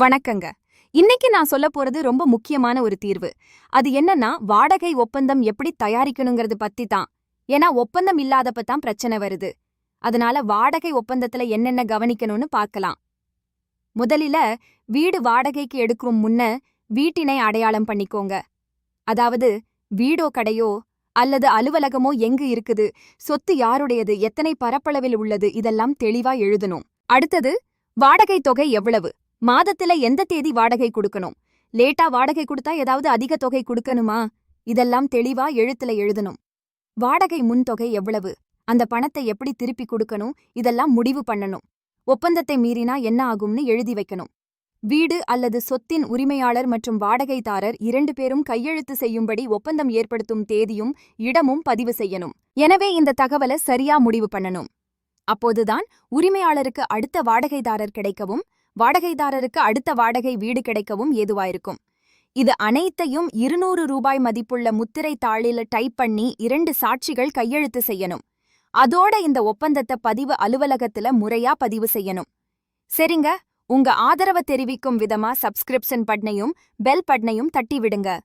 வணக்கங்க. இன்னைக்கு நான் சொல்ல போறது ரொம்ப முக்கியமான ஒரு தீர்வு. அது என்னன்னா வாடகை ஒப்பந்தம் எப்படி தயாரிக்கணுங்கிறது பத்தி தான். ஏன்னா ஒப்பந்தம் இல்லாதப்ப தான் பிரச்சனை வருது. அதனால வாடகை ஒப்பந்தத்துல என்னென்ன கவனிக்கணும்னு பார்க்கலாம். முதலில வீடு வாடகைக்கு எடுக்கும் முன்ன வீட்டினை அடையாளம் பண்ணிக்கோங்க. அதாவது வீடோ கடையோ அல்லது அலுவலகமோ எங்கு இருக்குது சொத்து யாருடையது எத்தனை பரப்பளவில் உள்ளது இதெல்லாம் தெளிவா எழுதணும். அடுத்தது வாடகை தொகை எவ்வளவு? மாதத்துல எந்த தேதி வாடகை கொடுக்கணும்? லேட்டா வாடகை கொடுத்தா ஏதாவது அதிக தொகை கொடுக்கணுமா? இதெல்லாம் தெளிவா எழுத்துல எழுதணும். வாடகை முன்தொகை எவ்வளவு? அந்த பணத்தை எப்படி திருப்பி கொடுக்கணும்? இதெல்லாம் முடிவு பண்ணணும். ஒப்பந்தத்தை மீறினா என்ன ஆகும்னு எழுதி வைக்கணும். வீடு அல்லது சொத்தின் உரிமையாளர் மற்றும் வாடகைதாரர் இரண்டு பேரும் கையெழுத்து செய்யும்படி ஒப்பந்தம் ஏற்படுத்தும் தேதியும் இடமும் பதிவு செய்யணும். எனவே இந்த தகவலை சரியா முடிவு பண்ணணும். அப்போதுதான் உரிமையாளருக்கு அடுத்த வாடகைதாரர் கிடைக்கவும் வாடகைதாரருக்கு அடுத்த வாடகை வீடு கிடைக்கவும் ஏதுவாயிருக்கும். இது அனைத்தையும் இருநூறு ரூபாய் மதிப்புள்ள முத்திரை தாளில டைப் பண்ணி இரண்டு சாட்சிகள் கையெழுத்து செய்யணும். அதோட இந்த ஒப்பந்தத்தை பதிவு அலுவலகத்துல முறையா பதிவு செய்யணும். சரிங்க உங்க ஆதரவை தெரிவிக்கும் விதமா சப்ஸ்கிரிப்ஷன் பட்னையும் பெல் பட்னையும் தட்டி விடுங்க